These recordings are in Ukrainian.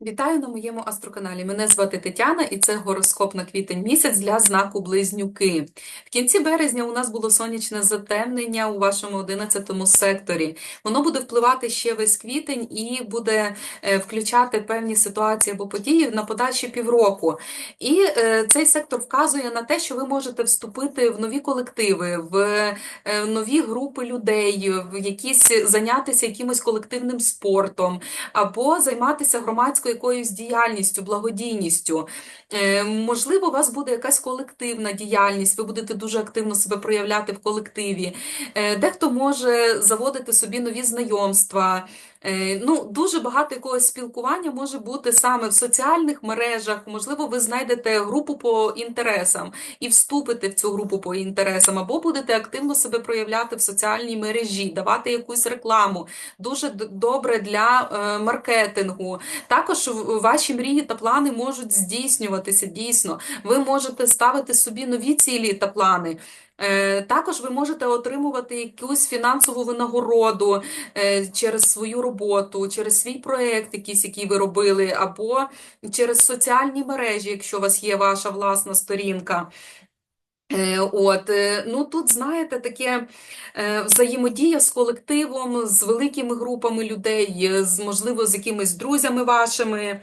Вітаю на моєму астроканалі. Мене звати Тетяна, і це гороскоп на квітень місяць для знаку Близнюки. В кінці березня у нас було сонячне затемнення у вашому 11 секторі. Воно буде впливати ще весь квітень і буде е, включати певні ситуації або події на подальші півроку. І е, цей сектор вказує на те, що ви можете вступити в нові колективи, в е, нові групи людей, в якісь зайнятися якимось колективним спортом або займатися громадською якоюсь діяльністю, благодійністю. Е, Можливо, у вас буде якась колективна діяльність, ви будете дуже активно себе проявляти в колективі. Е, Дехто може заводити собі нові знайомства. Е, Ну, дуже багато якогось спілкування може бути саме в соціальних мережах. Можливо, ви знайдете групу по інтересам і вступите в цю групу по інтересам, або будете активно себе проявляти в соціальній мережі, давати якусь рекламу. Дуже добре для е, маркетингу. Також ваші мрії та плани можуть здійснюватися дійсно. Ви можете ставити собі нові цілі та плани. Е, Також ви можете отримувати якусь фінансову винагороду е, через свою роботу, через свій проєкт, якийсь, який ви робили, або через соціальні мережі, якщо у вас є ваша власна сторінка. Е, От, ну тут, знаєте, таке взаємодія з колективом, з великими групами людей, з, можливо, з якимись друзями вашими.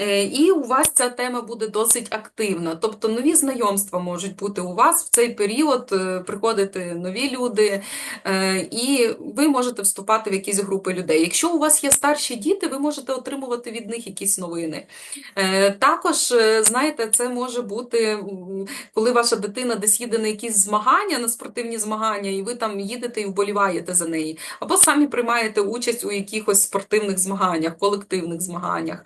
Е, І у вас ця тема буде досить активна. Тобто нові знайомства можуть бути у вас в цей період, е, приходити нові люди, е, і ви можете вступати в якісь групи людей. Якщо у вас є старші діти, ви можете отримувати від них якісь новини. Також, знаєте, це може бути, коли ваша дитина десь їде на якісь змагання, на спортивні змагання, і ви там їдете і вболіваєте за неї, або самі приймаєте участь у якихось спортивних змаганнях, колективних змаганнях.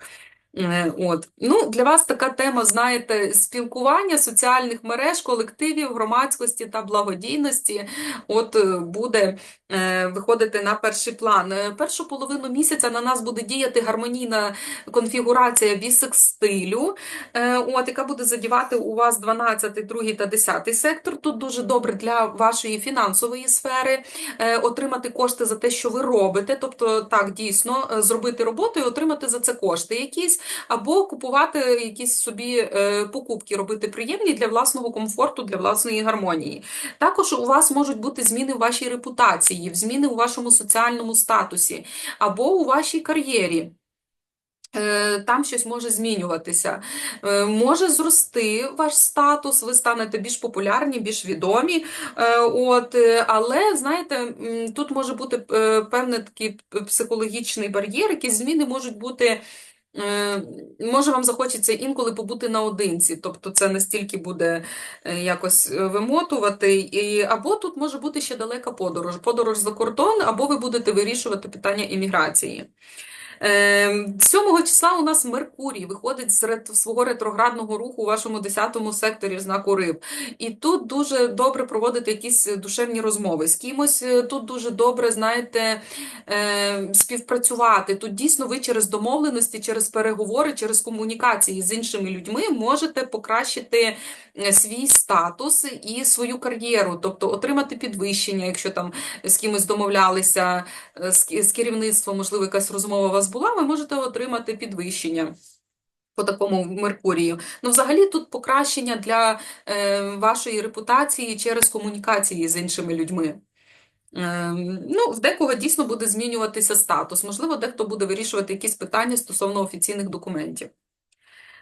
Е, От. Ну, для вас така тема, знаєте, спілкування соціальних мереж, колективів, громадськості та благодійності от е, буде е, виходити на перший план. Е, Першу половину місяця на нас буде діяти гармонійна конфігурація бісекстилю, е, от, яка буде задівати у вас 12, 2 та 10 сектор. Тут дуже добре для вашої фінансової сфери е, отримати кошти за те, що ви робите. Тобто, так, дійсно, зробити роботу і отримати за це кошти якісь, або купувати якісь собі е, покупки, робити приємні для власного комфорту, для власної гармонії. Також у вас можуть бути зміни в вашій репутації, зміни у вашому соціальному статусі, або у вашій кар'єрі. Е, Там щось може змінюватися. Е, Може зрости ваш статус, ви станете більш популярні, більш відомі. От, але, знаєте, тут може бути певний такий психологічний бар'єр, якісь зміни можуть бути. Е, Може, вам захочеться інколи побути наодинці, тобто це настільки буде е, якось е, вимотувати, і, або тут може бути ще далека подорож, подорож за кордон, або ви будете вирішувати питання імміграції. Е, 7 числа у нас Меркурій виходить з свого ретроградного руху у вашому 10 секторі знаку Риб. І тут дуже добре проводити якісь душевні розмови з кимось. е, Тут дуже добре, знаєте, е, співпрацювати. Тут дійсно ви через домовленості, через переговори, через комунікації з іншими людьми можете покращити е, свій статус і свою кар'єру, тобто отримати підвищення, якщо там з кимось домовлялися з керівництвом, можливо, якась розмова вас була, ви можете отримати підвищення. По такому Меркурію. Ну, взагалі, тут покращення для е, вашої репутації через комунікації з іншими людьми. Е, Ну, в декого дійсно буде змінюватися статус. Можливо, дехто буде вирішувати якісь питання стосовно офіційних документів.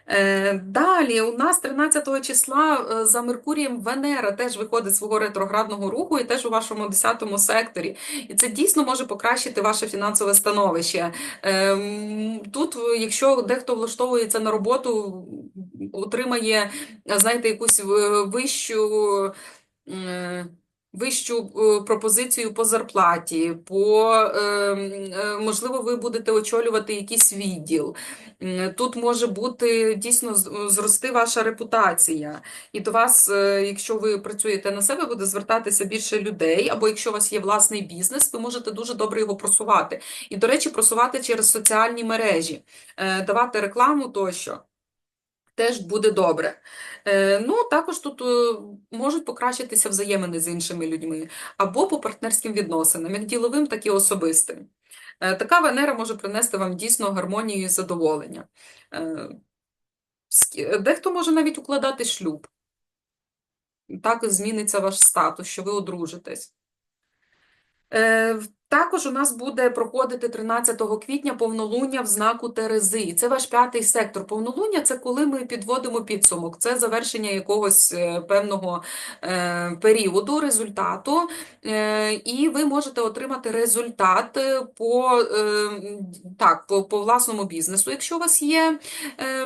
Е, Далі у нас 13 числа е, за Меркурієм Венера теж виходить з свого ретроградного руху і теж у вашому 10 секторі. І це дійсно може покращити ваше фінансове становище. Ем, Тут, е, якщо дехто влаштовується на роботу, отримає, е, знаєте, якусь е, вищу. Вищу е, пропозицію по зарплаті, по ем, е, можливо, ви будете очолювати якийсь відділ. Тут може бути дійсно зрости ваша репутація, і до вас, е, якщо ви працюєте на себе, буде звертатися більше людей, або якщо у вас є власний бізнес, ви можете дуже добре його просувати. І, до речі, просувати через соціальні мережі, давати рекламу тощо. Теж буде добре. Е, ну, також тут е, можуть покращитися взаємини з іншими людьми, або по партнерським відносинам, як діловим, так і особистим. Е, Така Венера може принести вам дійсно гармонію і задоволення. Дехто може навіть укладати шлюб. Так зміниться ваш статус, що ви одружитесь. Також у нас буде проходити 13 квітня повнолуння в знаку Терези. І це ваш п'ятий сектор. Повнолуння це коли ми підводимо підсумок, це завершення якогось е, певного е, періоду, результату, Е, і ви можете отримати результат по, так, по, по власному бізнесу, якщо у вас є,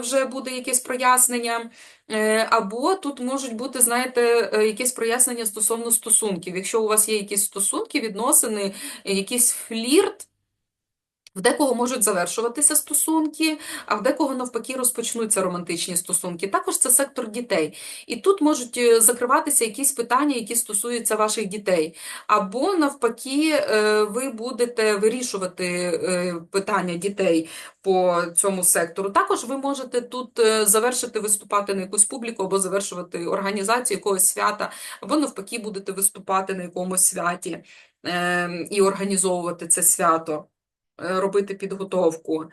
вже буде якесь прояснення. Е, Або тут можуть бути, знаєте, е, якісь прояснення стосовно стосунків. Якщо у вас є якісь стосунки, відносини, якийсь флірт, в декого можуть завершуватися стосунки, а в декого навпаки розпочнуться романтичні стосунки. Також це сектор дітей. І тут можуть е, закриватися якісь питання, які стосуються ваших дітей. Або навпаки, е, ви будете вирішувати е, питання дітей по цьому сектору. Також ви можете тут завершити виступати на якусь публіку, або завершувати організацію якогось свята, або навпаки будете виступати на якомусь святі е, і організовувати це свято робити підготовку.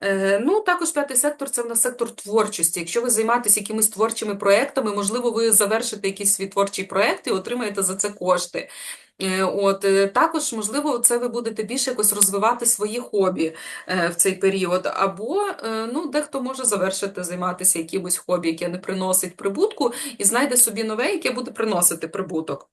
Е, Ну, також п'ятий сектор це в нас сектор творчості. Якщо ви займаєтесь якимись творчими проектами, можливо, ви завершите якийсь свій творчий проект і отримаєте за це кошти. Е, От е, також, можливо, це ви будете більше якось розвивати свої хобі е, в цей період. Або е, ну, дехто може завершити займатися якимось хобі, яке не приносить прибутку, і знайде собі нове, яке буде приносити прибуток.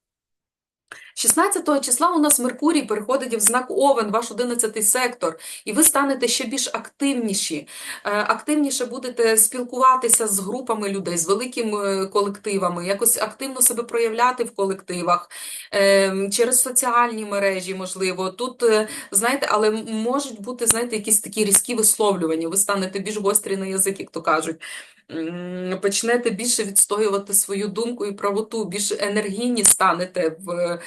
16 числа у нас Меркурій переходить в знак Овен, ваш 11 сектор, і ви станете ще більш активніші. Е, Активніше будете спілкуватися з групами людей, з великими колективами, якось активно себе проявляти в колективах, е, через соціальні мережі, можливо. Тут, е, знаєте, але можуть бути, знаєте, якісь такі різкі висловлювання. Ви станете більш гострі на язик, як то кажуть. Почнете більше відстоювати свою думку і правоту, більш енергійні станете в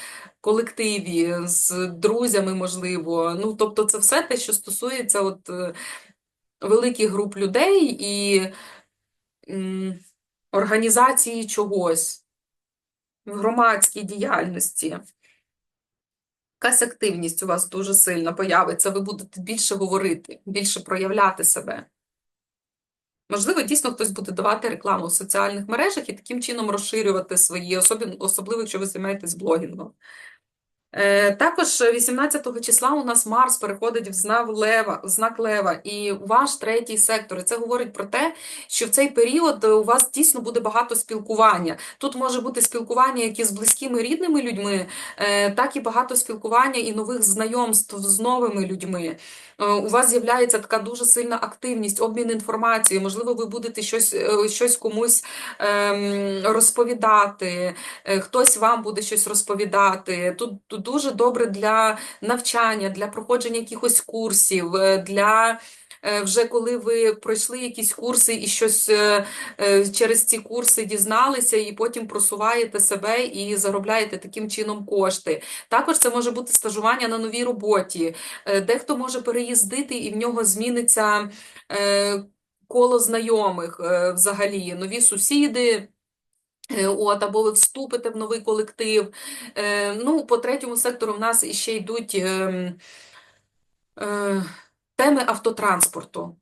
колективі, з друзями, можливо. Ну, тобто, це все те, що стосується от, е, великих груп людей і м, організації чогось в громадській діяльності. Якась активність у вас дуже сильно появиться, ви будете більше говорити, більше проявляти себе. Можливо, дійсно хтось буде давати рекламу в соціальних мережах і таким чином розширювати свої, особливо, якщо ви займаєтесь блогінгом. Е, Також 18 числа у нас Марс переходить в знак Лева, в знак Лева, і ваш третій сектор. Це говорить про те, що в цей період у вас дійсно буде багато спілкування. Тут може бути спілкування як із близькими рідними людьми, е, так і багато спілкування і нових знайомств з новими людьми. Е, У вас з'являється така дуже сильна активність, обмін інформацією. Можливо, ви будете щось, е, щось комусь ем, розповідати, е, хтось вам буде щось розповідати. Тут тут дуже добре для навчання, для проходження якихось курсів, е, для е, вже коли ви пройшли якісь курси і щось е, через ці курси дізналися, і потім просуваєте себе і заробляєте таким чином кошти. Також це може бути стажування на новій роботі. Дехто може переїздити, і в нього зміниться коло знайомих взагалі, нові сусіди. Е, От, або ви вступите в новий колектив. Е, ну, по третьому сектору в нас ще йдуть ем, е, теми автотранспорту.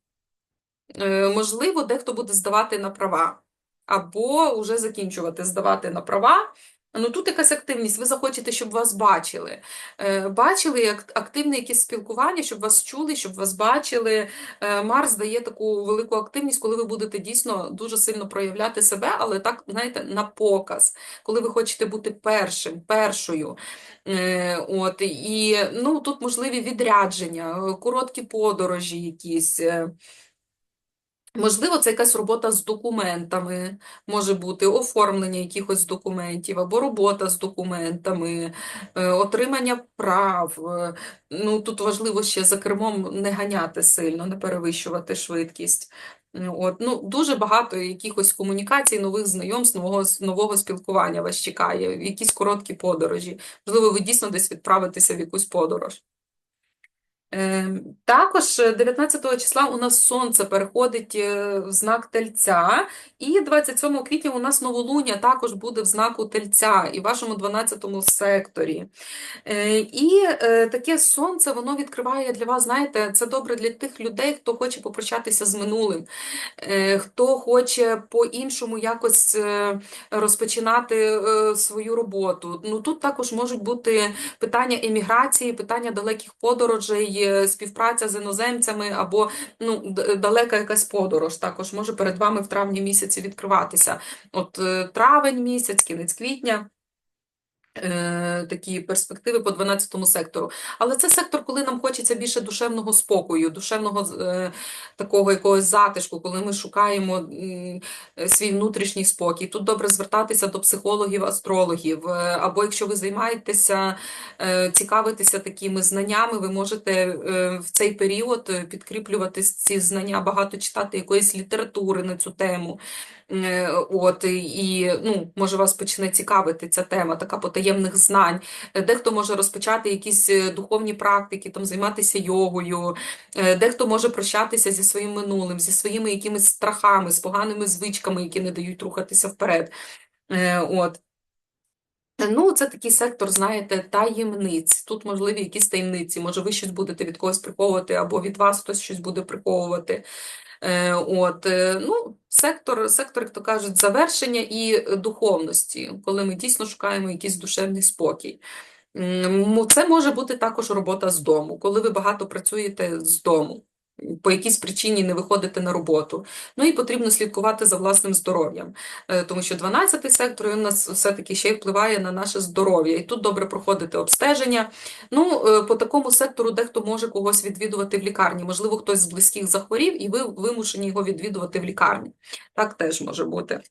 Можливо, дехто буде здавати на права, або вже закінчувати здавати на права. Ну, тут якась активність, ви захочете, щоб вас бачили. Е, Бачили як активне якесь спілкування, щоб вас чули, щоб вас бачили. Е, Марс дає таку велику активність, коли ви будете дійсно дуже сильно проявляти себе, але так, знаєте, на показ, коли ви хочете бути першим, першою. Е, От, і ну, тут можливі відрядження, короткі подорожі якісь. Можливо, це якась робота з документами, може бути оформлення якихось документів, або робота з документами, е, отримання прав. Е, Ну, тут важливо ще за кермом не ганяти сильно, не перевищувати швидкість. Е, От, ну, дуже багато якихось комунікацій, нових знайомств, нового, нового спілкування вас чекає, якісь короткі подорожі. Можливо, ви дійсно десь відправитеся в якусь подорож. Е, Також 19 числа у нас сонце переходить е, в знак Тельця, і 27 квітня у нас новолуння також буде в знаку Тельця і в вашому 12 секторі. Е, І е, таке сонце воно відкриває для вас, знаєте, це добре для тих людей, хто хоче попрощатися з минулим, е, хто хоче по-іншому якось е, розпочинати е, свою роботу. Ну тут також можуть бути питання еміграції, питання далеких подорожей, е, співпраця з іноземцями або ну, далека якась подорож також може перед вами в травні місяці відкриватися. От е, травень місяць, кінець квітня. Е, Такі перспективи по 12 сектору. Але це сектор, коли нам хочеться більше душевного спокою, душевного е, такого якогось затишку, коли ми шукаємо свій внутрішній спокій. Тут добре звертатися до психологів, астрологів. е, Або якщо ви займаєтеся, цікавитеся такими знаннями, ви можете в цей період підкріплювати ці знання, багато читати якоїсь літератури на цю тему. От, і ну, може вас почне цікавити ця тема, така потаємних знань. Дехто може розпочати якісь е, духовні практики, там займатися йогою, Е, дехто може прощатися зі своїм минулим, зі своїми якимись страхами, з поганими звичками, які не дають рухатися вперед. Е, От. Ну, це такий сектор, знаєте, таємниць. Тут можливі якісь таємниці. Може, ви щось будете від когось приховувати, або від вас хтось щось буде приховувати. Е, От, е, ну, сектор, сектор, як то кажуть, завершення і духовності, коли ми дійсно шукаємо якийсь душевний спокій. Це може бути також робота з дому, коли ви багато працюєте з дому, по якійсь причині не виходите на роботу. Ну і потрібно слідкувати за власним здоров'ям, Е, тому що 12-й сектор він у нас все-таки ще й впливає на наше здоров'я. І тут добре проходити обстеження. Ну, е, по такому сектору дехто може когось відвідувати в лікарні. Можливо, хтось з близьких захворів, і ви вимушені його відвідувати в лікарні. Так теж може бути.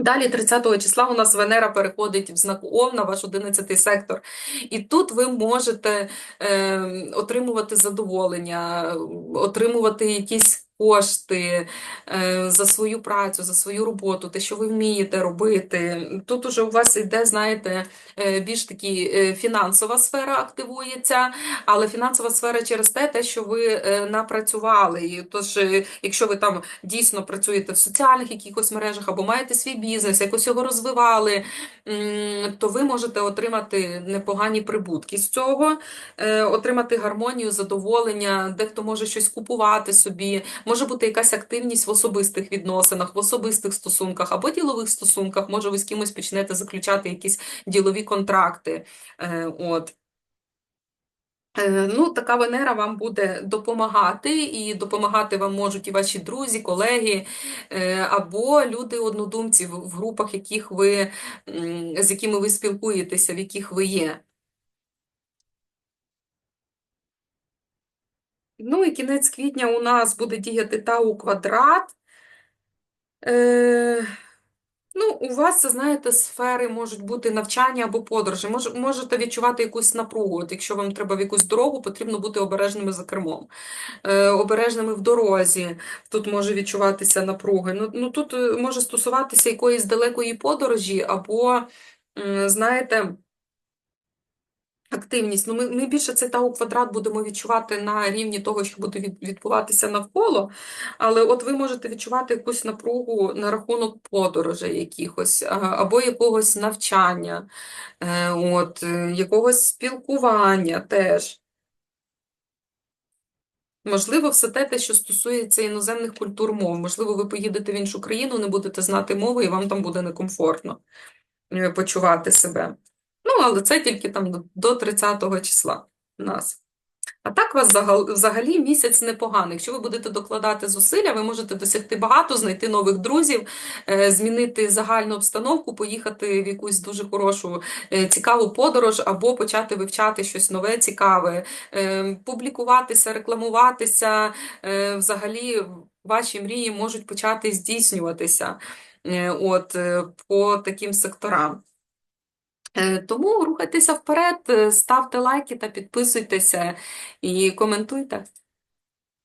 Далі, 30 числа, у нас Венера переходить в знак Овна, ваш 11 сектор. І тут ви можете е, отримувати задоволення, отримувати якісь кошти е, за свою працю, за свою роботу, те, що ви вмієте робити. Тут уже у вас йде, знаєте, е, більш такі е, фінансова сфера активується, але фінансова сфера через те, те, що ви напрацювали. Тож, якщо ви там дійсно працюєте в соціальних якихось мережах або маєте свій бізнес, якось його розвивали, то ви можете отримати непогані прибутки з цього, отримати гармонію, задоволення, дехто може щось купувати собі, може бути якась активність в особистих відносинах, в особистих стосунках або ділових стосунках, може ви з кимось почнете заключати якісь ділові контракти. Е, От. Е, Ну, така Венера вам буде допомагати, і допомагати вам можуть і ваші друзі, колеги, е, або люди-однодумці в в групах, яких ви, з якими ви спілкуєтеся, в яких ви є. Ну і кінець квітня у нас буде діяти Тау квадрат. Е, Ну, у вас, знаєте, сфери можуть бути навчання або подорожі. Мож, можете відчувати якусь напругу. От якщо вам треба в якусь дорогу, потрібно бути обережними за кермом, е, обережними в дорозі. Тут може відчуватися напруги. Ну, ну тут е, може стосуватися якоїсь далекої подорожі, або, знаєте, активність. Ну, ми, ми більше цей тау квадрат будемо відчувати на рівні того, що буде відбуватися навколо. Але от ви можете відчувати якусь напругу на рахунок подорожей якихось, або якогось навчання, е, от, е, якогось спілкування теж. Можливо, все те, те, що стосується іноземних культур мов. Можливо, ви поїдете в іншу країну, не будете знати мови, і вам там буде некомфортно е, почувати себе. Ну, але це тільки там до- до 30 числа у нас. А так у вас взагалі місяць непоганий. Якщо ви будете докладати зусилля, ви можете досягти багато, знайти нових друзів, е, змінити загальну обстановку, поїхати в якусь дуже хорошу, е, цікаву подорож, або почати вивчати щось нове, цікаве, е, публікуватися, рекламуватися. Взагалі ваші мрії можуть почати здійснюватися от, по таким секторам. Е, Тому рухайтеся вперед, е, ставте лайки та підписуйтеся і коментуйте.